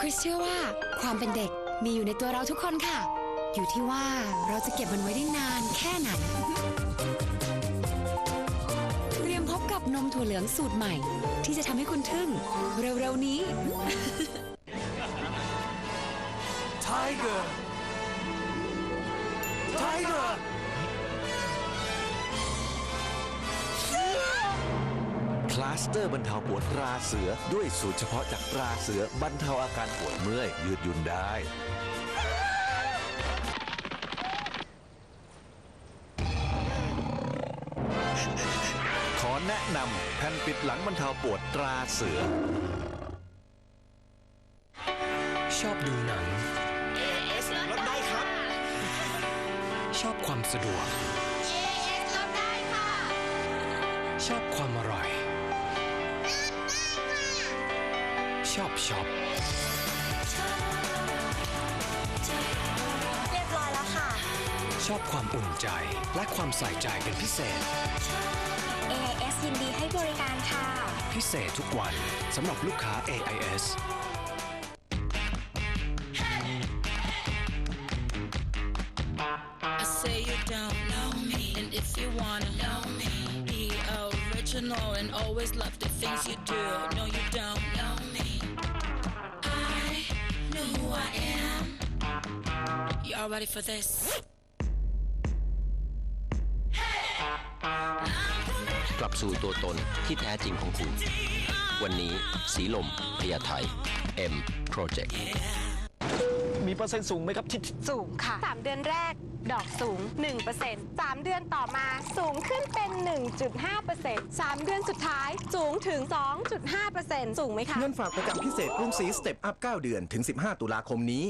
คริสเชื่อว่าความเป็นเด็กมีอยู่ในตัวเราทุกคนค่ะ อยู่ที่ว่าเราจะเก็บมันไว้ได้นานแค่ไหน เตรียมพบกับนมถั่วเหลืองสูตรใหม่ ที่จะทำให้คุณทึ่ง เร็วๆนี้ Tiger Tiger สเตอร์บรรเทาปวดตราเสือ ด้วยสูตรเฉพาะจากตราเสือบรรเทาอาการปวดเมื่อยยืดหยุ่นได้ ขอแนะนำแผ่นปิดหลังบรรเทาปวดตราเสือ ชอบดูหนังลดได้ครับ ชอบความสะดวกชอบความอร่อย ชอบช็อปเรียบร้อยแล้วค่ะ ชอบความอุ่นใจและความใส่ใจเป็นพิเศษ AIS ยินดีให้บริการค่ะ พิเศษทุกวันสำหรับลูกค้า AIS I say you don't know me, and if you wanna know me, be original and always love the things you do. No, you don't Y'all ready for this? กลับสู่ตัวตนที่แท้จริงของคุณ วันนี้สีลมพยาไทย M Project มีเปอร์เซ็นต์สูงไหมครับที่สูงค่ะ 3 เดือนแรก ดอกสูง 1% 3 เดือนต่อมาสูงขึ้นเป็น 1.5% 3 เดือนสุดท้ายสูงถึง 2.5%สูงไหมคะ เงินฝากประจำพิเศษกรุงศรีสเต็ปอัพ 9 เดือนถึง 15 ตุลาคมนี้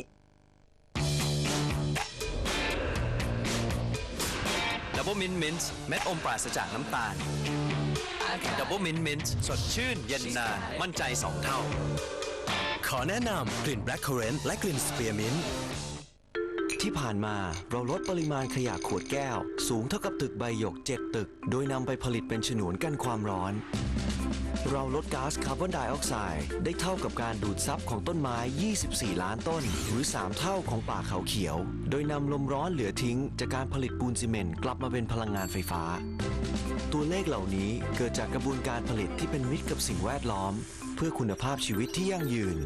บเบิลมินต์มินต์เม็ดอมปราศจากน้ำตาลดับเบิลมินต์มินต์สดชื่นเย็นนาน มั่นใจ 2 เท่า ขอแนะนำกลิ่น Black Currant และกลิ่นสเปียร์มินต์ที่ผ่านมาเราลดปริมาณขยะขวดแก้ว สูงเท่ากับตึกใบหยก 7 ตึก โดยนำไปผลิตเป็นฉนวนกันความร้อน เราลดก๊าซคาร์บอนไดออกไซด์ได้เท่ากับการดูดซับของต้นไม้ 24 ล้านต้น หรือ 3 เท่าของป่าเขาเขียว โดยนำลมร้อนเหลือทิ้ง จากการผลิตปูนซีเมนต์กลับมาเป็นพลังงานไฟฟ้า ตัวเลขเหล่านี้เกิดจากกระบวนการผลิตที่เป็นมิตรกับสิ่งแวดล้อม เพื่อคุณภาพชีวิตที่ยั่งยืน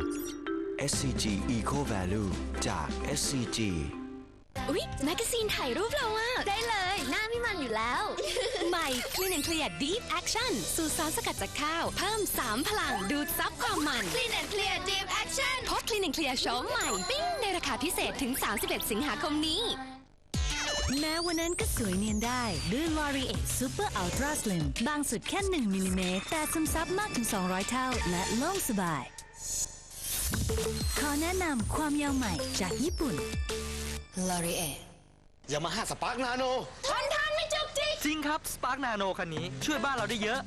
SCG Eco Value จาก SCG อุ๊ยแมกกาซีนถ่ายรูปเราอะได้เลยหน้า ไม่มันอยู่แล้ว ใหม่ Clean and Clear Deep Action สูตรสารสกัดจากข้าว เพิ่ม 3 พลังดูดซับความมัน Clean and Clear Deep Action พบ Clean and Clear โฉมใหม่ปิ้งในราคาพิเศษถึง 31 สิงหาคมนี้ แม้วันนั้นก็สวยเนียนได้ ด้วย l o r i e Super Ultra Slim บางสุดแค่ 1มิลลิเมตรแต่ซึมซับมากถึง 200 เท่า และโล่งสบาย ขอแนะนำความยาวใหม่จากญี่ปุ่น L'Oreal ยามาฮ่าสปาร์กนาโน จริงครับ Spark Nano คันนี้ช่วยบ้านเราได้เยอะ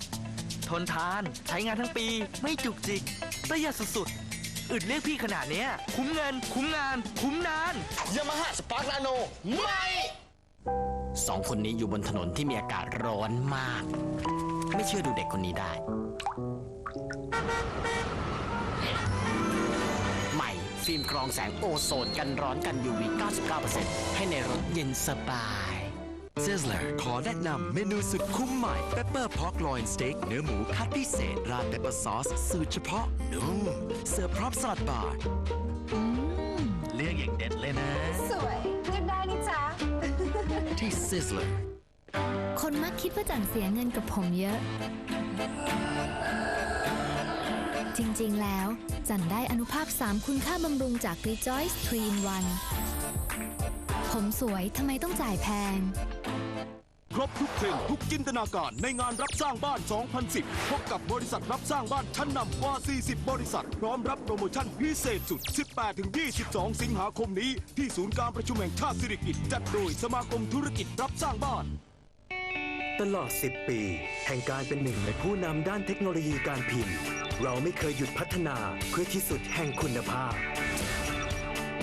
ทนทานใช้งานทั้งปี ไม่จุกจิกประหยัดสุดๆอึดเรียกพี่ขนาดเนี้ย คุ้มเงิน คุ้มงาน คุ้มนาน ยามาฮ่าสปาร์กนาโนไม่ สองคนนี้อยู่บนถนนที่มีอากาศร้อนมาก ไม่เชื่อดูเด็กคนนี้ได้ ใหม่ ฟิล์มกรองแสงโอโซนกันร้อนกัน UV 99%ให้ในรถเย็นสบาย Sizzler ขอแนะนำเมนูสุดคุ้มใหม่ Pepper Pork Loin Steak เนื้อหมูคัดพิเศษ ราดเปปเปอร์ซอส สูตรเฉพาะนุ่มเสิร์ฟพร้อมสลัดบาร์เลือกอย่างเด็ดเลยนะ สวยเลือกได้นี่จ๊ะที่ Sizzler คนมักคิดว่าจันเสียเงินกับผมเยอะ จริงๆแล้ว จันได้อนุภาค 3 คุณค่าบำรุงจาก Rejoice 3 in 1ผมสวยทำไมต้องจ่ายแพง ครบทุกเทรนด์ทุกจินตนาการในงานรับสร้างบ้าน 2010 พบกับบริษัทรับสร้างบ้านชั้นนำกว่า 40 บริษัท พร้อมรับโปรโมชั่นพิเศษสุด 18-22 สิงหาคมนี้ ที่ศูนย์การประชุมแห่งชาติสิริกิติ์จัดโดยสมาคมธุรกิจรับสร้างบ้านตลอด 10 ปี แห่งการเป็นหนึ่งในผู้นำด้านเทคโนโลยีการพิมพ์ เราไม่เคยหยุดพัฒนาเพื่อที่สุดแห่งคุณภาพ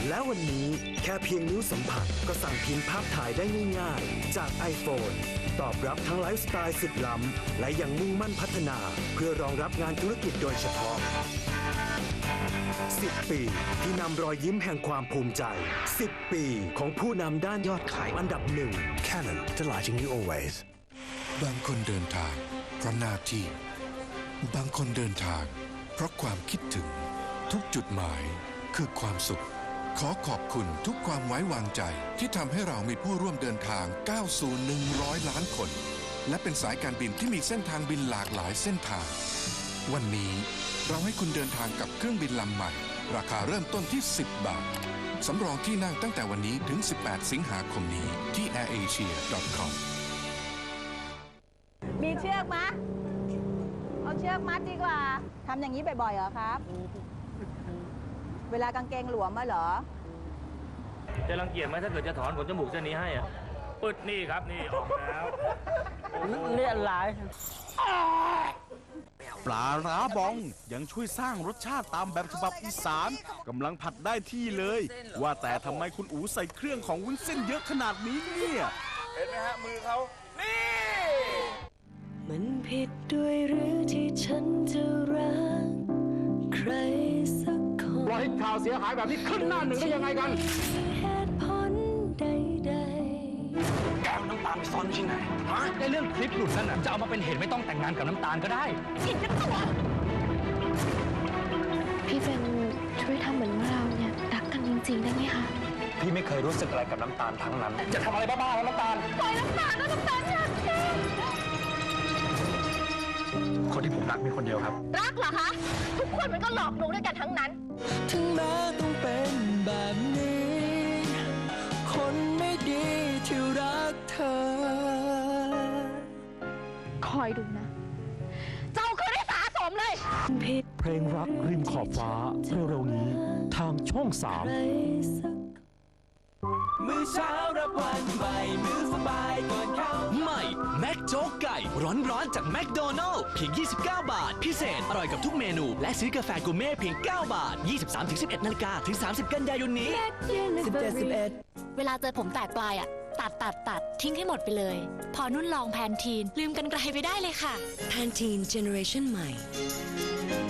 และวันนี้แค่เพียงนิ้วสัมผัสก็สั่งพิมพ์ภาพถ่ายได้ง่ายๆ จาก iPhone ตอบรับทั้งไลฟ์สไตล์สุดล้ำ และยังมุ่งมั่นพัฒนา เพื่อรองรับงานธุรกิจโดยเฉพาะ 10 ปีที่นำรอยยิ้มแห่งความภูมิใจ 10 ปีของผู้นำด้านยอดขายอันดับหนึ่ง Canon delighting you always บางคนเดินทางเพราะหน้าที่ บางคนเดินทาง เพราะความคิดถึงทุกจุดหมายคือความสุข ขอขอบคุณทุกความไว้วางใจที่ทำให้เรามีผู้ร่วมเดินทางก้าวสู่100 ล้านคน และเป็นสายการบินที่มีเส้นทางบินหลากหลายเส้นทาง วันนี้เราให้คุณเดินทางกับเครื่องบินลำใหม่ ราคาเริ่มต้นที่ 10 บาท สำรองที่นั่งตั้งแต่วันนี้ถึง 18 สิงหาคมนี้ที่ airasia.com มีเชือกมะเอาเชือกมัดดีกว่า ทำอย่างนี้บ่อยๆเหรอครับ เวลากางเกงหลวมมาเหรอ จะรังเกียจไหมถ้าเกิดจะถอนขนจมูกเส้นนี้ให้อะปึดนี่ครับนี่ออกแล้วเลือดไหลปลาร้าบองยังช่วยสร้างรสชาติตามแบบฉบับอีสานกำลังผัดได้ที่เลย ว่าแต่ทำไมคุณอูใส่เครื่องของวุ้นเส้นเยอะขนาดนี้เนี่ย เห็นไหมฮะมือเขา นี่ มันผิดด้วยหรือที่ฉันจะรักใครสักคนปล่อย ให้ข่าวเสียหายแบบนี้ขึ้นหน้าหนึ่งได้ยังไงกัน เหตุผลใดแกเอาน้ำตาลไปซ่อนที่ไหน ฮะในเรื่องคลิปหลุดนั่นน่ะจะเอามาเป็นเหตุไม่ต้องแต่งงานกับน้ำตาลก็ได้พี่เฟนช่วยทำเหมือนว่าเราเนี่ยรักกันจริงๆได้ไหมคะ พี่ไม่เคยรู้สึกอะไรกับน้ำตาลทั้งนั้น จะทำอะไรบ้าๆแล้วน้ำตาล ปล่อยน้ำตาลนะน้ำตาลอยากกินคนที่ผมรักมีคนเดียวครับ รักเหรอคะ ทุกคนมันก็หลอกลวงด้วยกันทั้งนั้น ถึงแม้ต้องเป็นแบบนี้ คนไม่ดีที่รักเธอ คอยดูนะ เจ้าคือได้สาสมเลยๆผิดเพลงรักริมขอบฟ้าเร็วๆนี้ทางช่อง3ใครสักมือเช้ารับวันใหม่มือสบายก่อนเข้า ใหม่แม็กโจ๊กไก่ร้อนๆจากแมคโดนัลล์เพียง 29 บาท พิเศษ อร่อยกับทุกเมนู และซื้อกาแฟกูเม่เพียง 9 บาท 23-11นาฬิกาถึง 30 กันยายนนี้เวลาเจอผมแตกปลายอะ ตัดตัดตัดทิ้งให้หมดไปเลย พอนุ่นลองแพนทีน ลืมกันไกลไปได้เลยค่ะแพนทีนเจเนอเรชันใหม่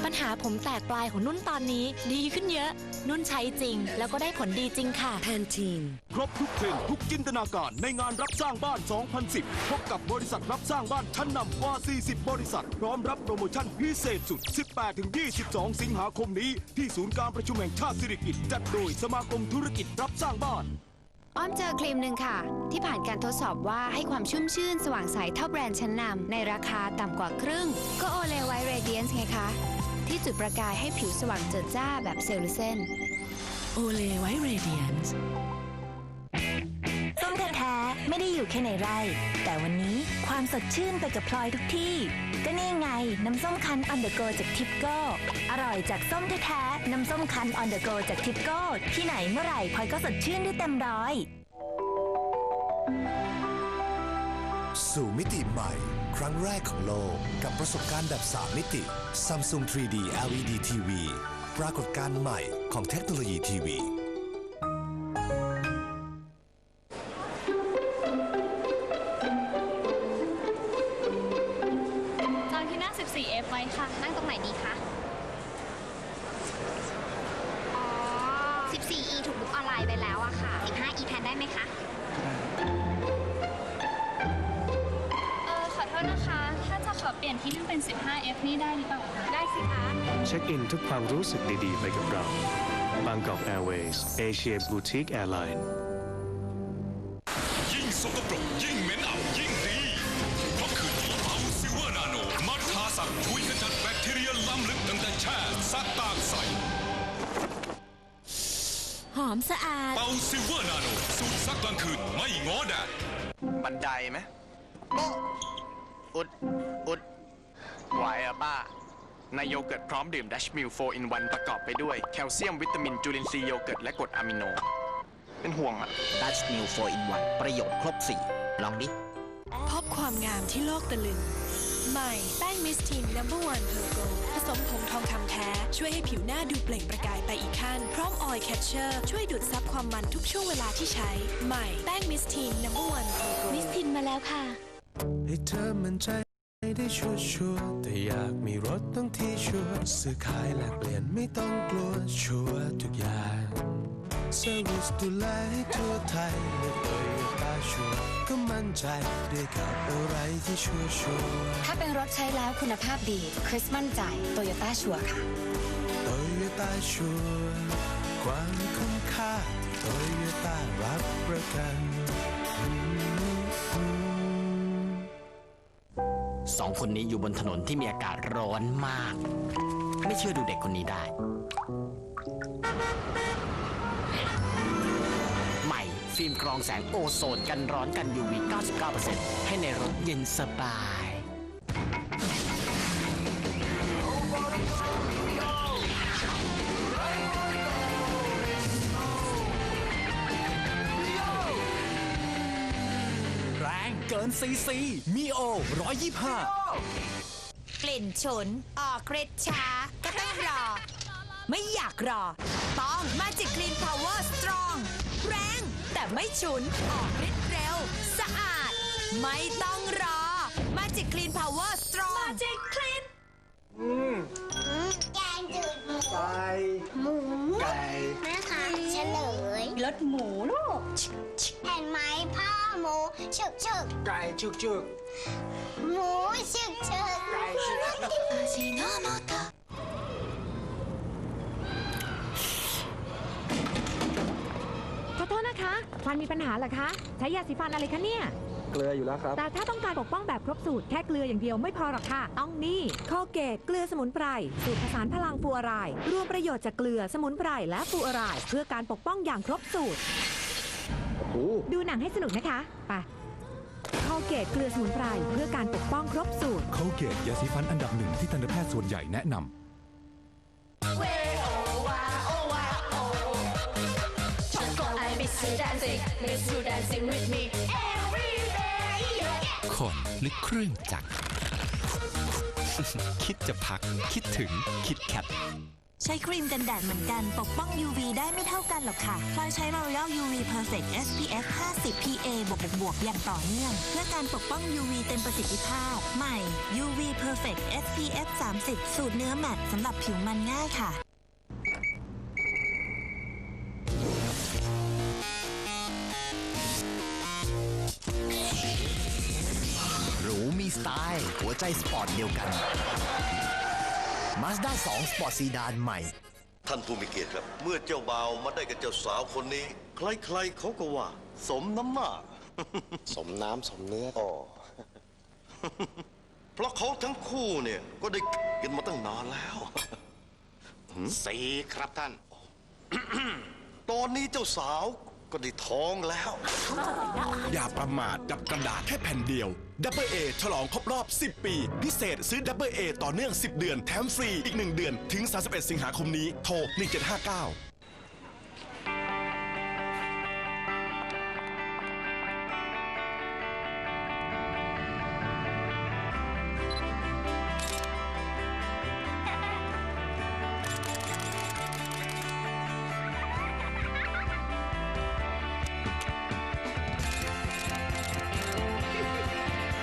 ปัญหาผมแตกปลายของนุ่นตอนนี้ ดีขึ้นเยอะ นุ่นใช้จริง แล้วก็ได้ผลดีจริงค่ะแพนทีนครบทุกเทรนด์ทุกจินตนาการในงานรับสร้างบ้าน 2010 พบกับบริษัทรับสร้างบ้านชั้นนำกว่า 40 บริษัท พร้อมรับโปรโมชั่นพิเศษสุด 18-22 สิงหาคมนี้ ที่ศูนย์การประชุมแห่งชาติสิริกิติ์จัดโดยสมาคมธุรกิจรับสร้างบ้าน อ้อมเจอครีมหนึ่งค่ะ ที่ผ่านการทดสอบว่าให้ความชุ่มชื่นสว่างใสเท่าแบรนด์ชั้นนำในราคาต่ำกว่าครึ่ง ก็โอเลไวเรเดียนส์ไงคะ ที่จุดประกายให้ผิวสว่างเจิดจ้าแบบเซลลูเซนโอเลไวเรเดียนส์ ไม่ได้อยู่แค่ในไร่ แต่วันนี้ความสดชื่นไปกับพลอยทุกที่ ก็นี่ไง น้ำส้มคั้นออนเดอะโกจากทิปโก้ อร่อยจากส้มแท้ๆน้ำส้มคั้นออนเดอะโกจากทิปโก้ ที่ไหนเมื่อไหร่พลอยก็สดชื่นได้เต็มร้อย สู่มิติใหม่ ครั้งแรกของโลก กับประสบการณ์แบบ 3 มิติ Samsung 3D LED TV ปรากฏการณ์ใหม่ของเทคโนโลยีทีวี Asia Boutique Airline ยิ่งสกปรกยิ่งเหม็นอับยิ่งดีเพราะคืนนี้เอาซิลเวอร์นาโนมาทาสักช่วยขจัดแบคทีเรียล้ำลึกตั้งแต่แช่ซักตากใสหอมสะอาด เป่าซิลเวอร์นาโนสูตรซักกลางคืนไม่ง้อแดดบันไดไหมโอ๊ะอุดอุดไหวอะป้า ในโยเกิร์ตพร้อมดื่มดัชมิล4 in 1ประกอบไปด้วยแคลเซียมวิตามินจุลินทรีย์โยเกิร์ตและกรดอะมิโน เป็นห่วงอะดัชมิล4 in 1ประโยชน์ครบ4ลองดิ พบความงามที่โลกตะลึง ใหม่แป้งมิสทีน number one p e r g o ผสมผงทองคำแท้ ช่วยให้ผิวหน้าดูเปล่งประกายไปอีกขั้น พร้อมออยล์แคชเชอร์ ช่วยดูดซับความมันทุกช่วงเวลาที่ใช้ ใหม่แป้งมิสทีน number one p e r g o มิสทินมาแล้วค่ะ ให้เธอมั่นใจ ได้ชัวชัวร์แต่อยากมีรถต้องที่ชัวร์ซื้อขายแลกเปลี่ยนไม่ต้องกลัวชัวร์เซอร์วิสดูแลให้ทั่วไทยเลือกโตโยต้าชัวร์ก็มั่นใจด้วยกับอะไรที่ชัวร์ชัวร์ถ้าเป็นรถใช้แล้วคุณภาพดีคริสมั่นใจโตโยต้าชัวร์ค่ะโตโยต้าชัวร์ความคุ้มค่าที่โตโยต้ารับประกัน สองคนนี้อยู่บนถนนที่มีอากาศร้อนมาก ไม่เชื่อดูเด็กคนนี้ได้ ใหม่ ฟิล์มกรองแสงโอโซนกันร้อนกัน UV 99%ให้ในรถเย็นสบาย รงเกินซีซีมีโอ125กลิ่นฉุน ออกฤทธิ์ช้า ก็ต้องรอ ไม่อยากรอ ต้อง Magic Clean Power Strong แรง แต่ไม่ฉุน ออกฤทธิ์เร็ว สะอาด ไม่ต้องรอ Magic Clean Power Strong Magic Clean แกงจืดหมูไก่หมูไก่แม่คะเฉลยรสหมูลูกเห็นไหมพ่อ หมูฉึกฉึกไก่ฉึกฉึกหมูฉึกฉึกไก่ฉึกฉึกขอโทษนะคะ ฟันมีปัญหาเหรอคะ ใช้ยาสีฟันอะไรคะเนี่ย เกลืออยู่แล้วครับ แต่ถ้าต้องการปกป้องแบบครบสูตรแค่เกลืออย่างเดียวไม่พอหรอกค่ะ ต้องนี่คอเกตเกลือสมุนไพร สูตรผสานพลังฟูอารายรวมประโยชน์จากเกลือสมุนไพรและฟูอารายเพื่อการปกป้องอย่างครบสูตร ดูหนังให้สนุกนะคะไปคอเกตเกลือสมุนไพรเพื่อการปกป้องครบสูตรเขาเกตยาสีฟันอันดับหนึ่งที่ทันตแพทย์ส่วนใหญ่แนะนำ I miss you dancing miss you dancing with me every day คนหรือเครื่องจักร คิดจะพัก คิดถึง คิดแคท ใช้ครีมกันแดดเหมือนกัน ปกป้อง UV ได้ไม่เท่ากันหรอกค่ะพลอยใช้ L'Oreal UV Perfect SPF 50 PA บวกบวกๆอย่างต่อเนื่อง เพื่อการปกป้อง UV เต็มประสิทธิภาพ ใหม่ UV Perfect SPF 30 สูตรเนื้อแมตต์สำหรับผิวมันง่ายค่ะหรูมีสไตล์ หัวใจสปอร์ตเดียวกัน Mazda 2สปอร์ตซีดานใหม่ ท่านผู้มีเกียรติครับ เมื่อเจ้าบ่าวมาได้กับเจ้าสาวคนนี้ ใครๆเขาก็ว่า สมน้ำหน้า สมน้ำสมเนื้ออ๋อเพราะเขาทั้งคู่เนี่ยก็ได้กันมาตั้งนานแล้ว สีครับท่าน ตอนนี้เจ้าสาว ก็ได้ท้องแล้ว อย่าประมาทกับกระดาษแค่แผ่นเดียวดับเบิลเอฉลองครบรอบ 10 ปี พิเศษซื้อดับเบิลเอต่อเนื่อง 10 เดือน แถมฟรีอีก 1 เดือน ถึง 31 สิงหาคมนี้ โทร 1759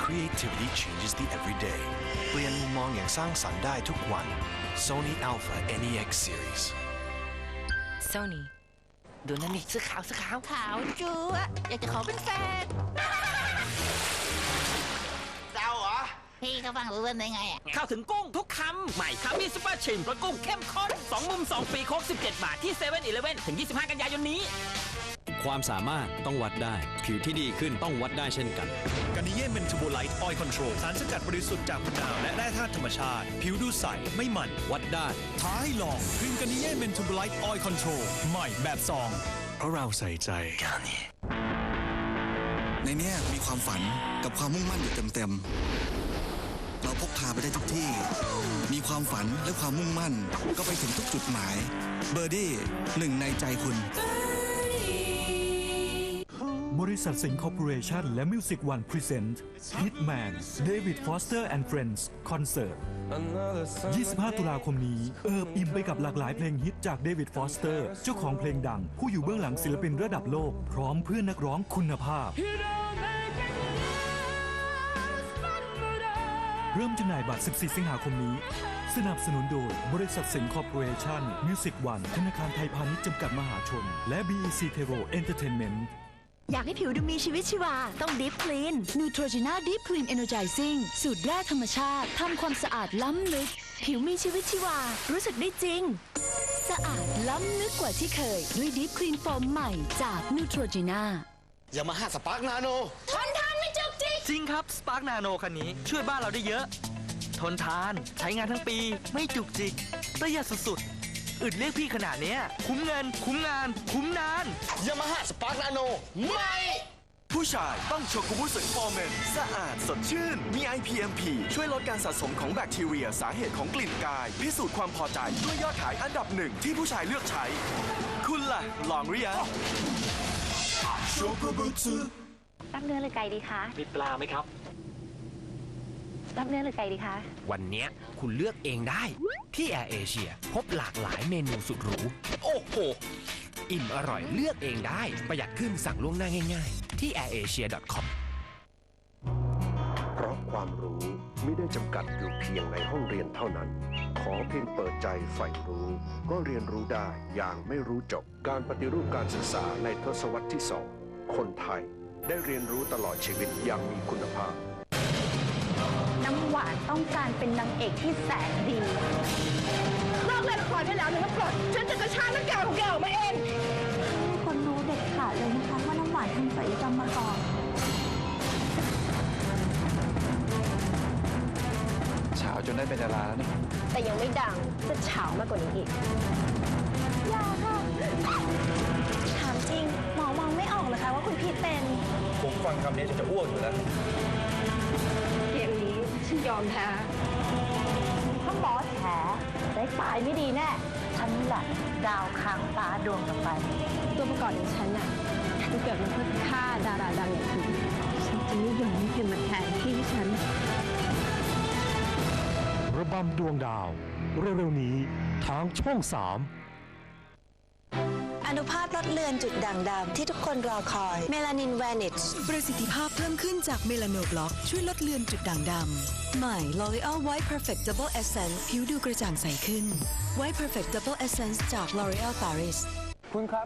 Creativity changes the everyday เปลี่ยนมุมมองอย่างสร้างสรรค์ได้ทุกวัน Sony Alpha NEX Series Sony ดูนั่นนี่เสื้อขาวเสื้อขาวขาวจัวอยากจะขอเป็นแฟนเจ้าเหรอ พี่ก็ฟังรู้เรื่องได้ไงอะ เข้าถึงกุ้งทุกคำ ใหม่คามีซุปเปอร์ชิมรสกุ้งเข้มข้น 2 มุม 2 ปีโคก17 บาทที่7 e เ e ่ e อถึง 25 กันยายนนี้ ความสามารถต้องวัดได้ ผิวที่ดีขึ้นต้องวัดได้เช่นกัน กานิเย่เมนทูโบไลท์ออยล์คอนโทรลสารสกัดบริสุทธิ์จากมะนาวและแร่ธาตุธรรมชาติ ผิวดูใส ไม่มันวัดได้ ท้าให้ลองครีมกานิเย่เมนทูโบไลท์ออยล์คอนโทรลใหม่แบบซอง เพราะเราใส่ใจกานีในเนี้ยมีความฝันกับความมุ่งมั่นอยู่เต็มๆ เราพกพาไปได้ทุกที่ มีความฝันและความมุ่งมั่น ก็ไปถึงทุกจุดหมาย เบอร์ดี้หนึ่งในใจคุณ บริษัทสิงห์คอร์ปอเรชันและมิวสิกวันพรีเซนต์ Hitman David Foster and Friends Concert 25 ตุลาคมนี้เอิบอิ่มไปกับหลากหลายเพลงฮิตจากเดวิดฟอสเตอร์ เจ้าของเพลงดัง ผู้อยู่เบื้องหลังศิลปินระดับโลก พร้อมเพื่อนนักร้องคุณภาพ เริ่มจำหน่ายบัตร 14 สิงหาคมนี้ สนับสนุนโดย บริษัทสิงห์คอร์ปอเรชั่นมิวสิกวันธนาคารไทยพาณิชย์จำกัดมหาชน และ BEC t e r o Entertainment อยากให้ผิวดูมีชีวิตชีวา ต้องดิฟคลีนนูโทรจีน่าดิฟคลีนเอ e น g i จ i n g สูตรแร่ธรรมชาติทำความสะอาดล้ำลึก ผิวมีชีวิตชีวา รู้สึกได้จริง สะอาดล้ำลึกกว่าที่เคย ด้วยดิฟคลีนโฟมใหม่จากนูโทรจีน่ายามาฮ่าสปาร์กนาโนทนทานไม่จุกจิกจริงครับ Spark Nano คันนี้ช่วยบ้านเราได้เยอะ ทนทานใช้งานทั้งปีไม่จุกจิกประหยัดสุดๆ อึดเรียกพี่ขนาดเนี้ย คุ้มเงิน คุ้มงาน คุ้มนาน ยามาฮ่าสปาร์กนาโนใหม่ผู้ชายต้องโชกุบุสึฟอร์เมนสะอาดสดชื่น มี IPMP ช่วยลดการสะสมของแบคทีเรียสาเหตุของกลิ่นกาย พิสูจน์ความพอใจด้วยยอดขายอันดับหนึ่งที่ผู้ชายเลือกใช้ คุณล่ะ ลองหรือยังโชกุบุสึรับเนื้อหรือไก่ดีคะมีปลาไหมครับ รับเนื้อหรือไก่ดีคะวันเนี้ยคุณเลือกเองได้ ที่แอร์เอเชียพบหลากหลายเมนูสุดหรู โอ้โห อิ่มอร่อยเลือกเองได้ ประหยัดขึ้นสั่งล่วงหน้าง่ายๆ ที่ airasia.com เพราะความรู้ไม่ได้จำกัดอยู่เพียงในห้องเรียนเท่านั้น ขอเพียงเปิดใจใฝ่รู้ ก็เรียนรู้ได้อย่างไม่รู้จบ การปฏิรูปการศึกษาในทศวรรษที่สองคนไทยได้เรียนรู้ตลอดชีวิตอย่างมีคุณภาพน้ำห วานต้องการเป็นนางเอกที่แสนดี เลิกเล่นละครได้แล้วนะน้ำกรดฉันจะกระชากน้ำแก้วของแกออกมาเองคนรู้เด็ดขาดเลยนะคะว่าน้ำหวานทำศัลยกรรมมาก่อน เฉาจนได้เป็นดาราแล้วนี่แต่ยังไม่ดังจะเฉามากกว่านี้อีกอย่าค่ะถามจริงหมอมองไม่ออกเหรอคะว่าคุณพีทเป็น ผมฟังคำนี้จะอ้วกอยู่แล้วเกมนี้ ฉันยอมแพ้ถ้าบอสแผลได้ตายไม่ดีแน่ ฉันแหละดาวค้างฟ้าดวงต่อไป ตัวประกอบอย่างฉันน่ะจะเกิดมาเพื่อฆ่าดาราดังอย่างคุณฉันจะไม่ยอมให้คุณมาแทนที่ฉัน ระบำดวงดาว เร็วๆนี้ทางช่อง 3 อนุภาพลดเลือนจุดด่างดำที่ทุกคนรอคอย เมลานินแวนิชประสิทธิภาพเพิ่มขึ้นจากเมลาโนบล็อก ช่วยลดเลือนจุดด่างดำใหม่ L'Oreal White Perfect Double Essence ผิวดูกระจ่างใสขึ้น White Perfect Double Essence จาก L'Oreal Paris คุณครับ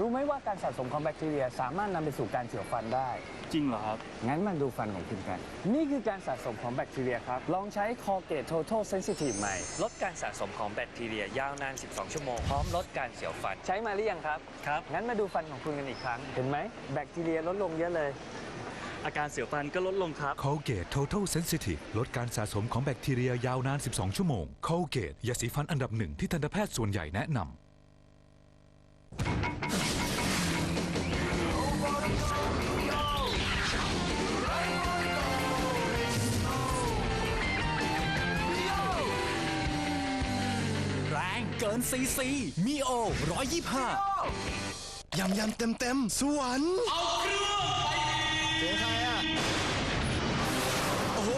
รู้ไหมว่าการสะสมของแบคทีเรีย สามารถนำไปสู่การเสียวฟันได้ จริงเหรอครับ งั้นมาดูฟันของคุณกัน นี่คือการสะสมของแบคทีเรียครับ ลองใช้ Colgate Total Sensitive ใหม่ ลดการสะสมของแบคทีเรียยาวนาน 12 ชั่วโมง พร้อมลดการเสียวฟัน ใช้มาหรือยังครับ ครับ งั้นมาดูฟันของคุณกันอีกครั้ง เห็นไหมแบคทีเรียลดลงเยอะเลย อาการเสียวฟันก็ลดลงครับ Colgate Total Sensitive ลดการสะสมของแบคทีเรียยาวนาน 12 ชั่วโมง Colgate ยาสีฟันอันดับหนึ่งที่ทันตแพทย์ส่วนใหญ่แนะนำ เกินซีซีมีโอ125ยำยำเต็มเต็มๆสวรรค์เอาเครื่องไปเสียงใครอะโอ้โห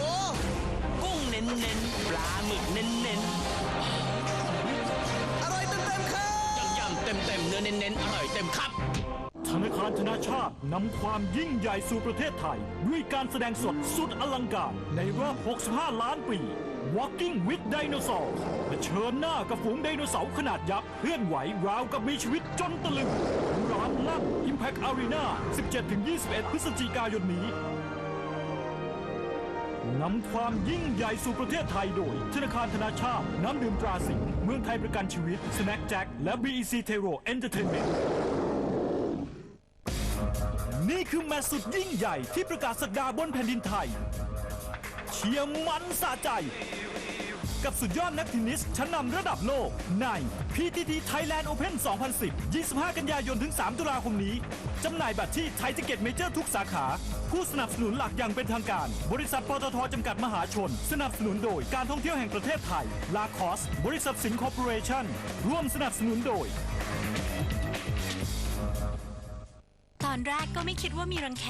กุ้งเน้นเน้นๆปลาหมึกเน้นเน้นอร่อยเต็มเต็มๆครับยำๆเต็มเต็มๆเนื้อเน้นเน้นๆอร่อยเต็มครับธนาคารธนาชาตินำความยิ่งใหญ่สู่ประเทศไทย ด้วยการแสดงสดสุดอลังการในรอบ 65 ล้านปี Walking with Dinosaur เผชิญหน้ากับฝูงไดโนเสาร์ขนาดยักษ์เคลื่อนไหวราวกับมีชีวิตจนตะลึงร้านลั่น Impact Arena 17-21 พฤศจิกายนนี้นำความยิ่งใหญ่สู่ประเทศไทยโดย ธนาคารธนาชาติ น้ำดื่มตราสิงห์เมืองไทยประกันชีวิต Snack Jack และ BEC t e r o Entertainment นี่คือแมตช์สุดยิ่งใหญ่ที่ประกาศสักดาบนแผ่นดินไทย เชียร์มันสะใจ กับสุดยอดนักเทนนิสชั้นนำระดับโลก ใน PTT Thailand Open 2010 25 กันยายนถึง 3 ตุลาคมนี้ จำหน่ายบัตรที่ไทยทิเก็ตเมเจอร์ทุกสาขา ผู้สนับสนุนหลักอย่างเป็นทางการ บริษัทปตทจำกัดมหาชน สนับสนุนโดยการท่องเที่ยวแห่งประเทศไทย ลาคอส บริษัทสิงคอร์ปอเรชั่น ร่วมสนับสนุนโดย ตอนแรกก็ไม่คิดว่ามีรังแค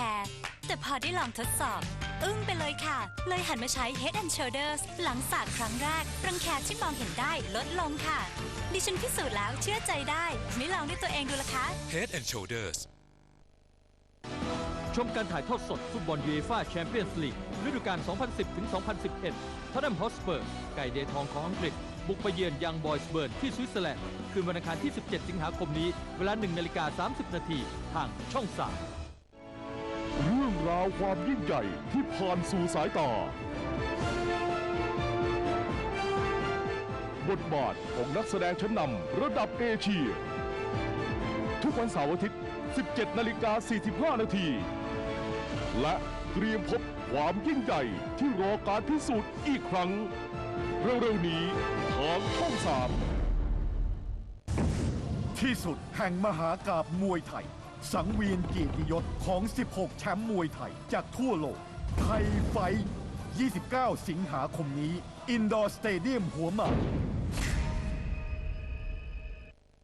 แต่พอได้ลองทดสอบ อึ้งไปเลยค่ะ เลยหันมาใช้ Head and Shoulders หลังสระครั้งแรก รังแคที่มองเห็นได้ลดลงค่ะ ดิฉันพิสูจน์แล้วเชื่อใจได้ ไม่ลองด้วยตัวเองดูละคะ Head and Shoulders ชมการถ่ายทอดสดฟุตบอลยูเอฟ่าแชมเปี้ยนส์ลีกฤดูกาล 2010 ถึง 2011ท็อตแนมฮอสเปอร์ ไก่เดทองของอังกฤษ บุกไปเยือนยังบอยส์เบิร์นที่สวิตเซอร์แลนด์ คืนวันอังคารที่ 17 สิงหาคมนี้ เวลา 1 นาฬิกา 30 นาที ทางช่อง 3 เรื่องราวความยิ่งใหญ่ที่ผ่านสู่สายตา บทบาทของนักแสดงชั้นนำระดับเอเชีย ทุกวันเสาร์อาทิตย์ 17 นาฬิกา 45 นาที และเตรียมพบความยิ่งใหญ่ที่รอการพิสูจน์อีกครั้ง เร็วๆนี้ทางช่อง3ที่สุดแห่งมหากาบมวยไทย สังเวียนเกียรติยศของ 16 แชมป์มวยไทย จากทั่วโลก ไทยไฟ 29 สิงหาคมนี้ อินดอร์สเตเดียมหัวหมาก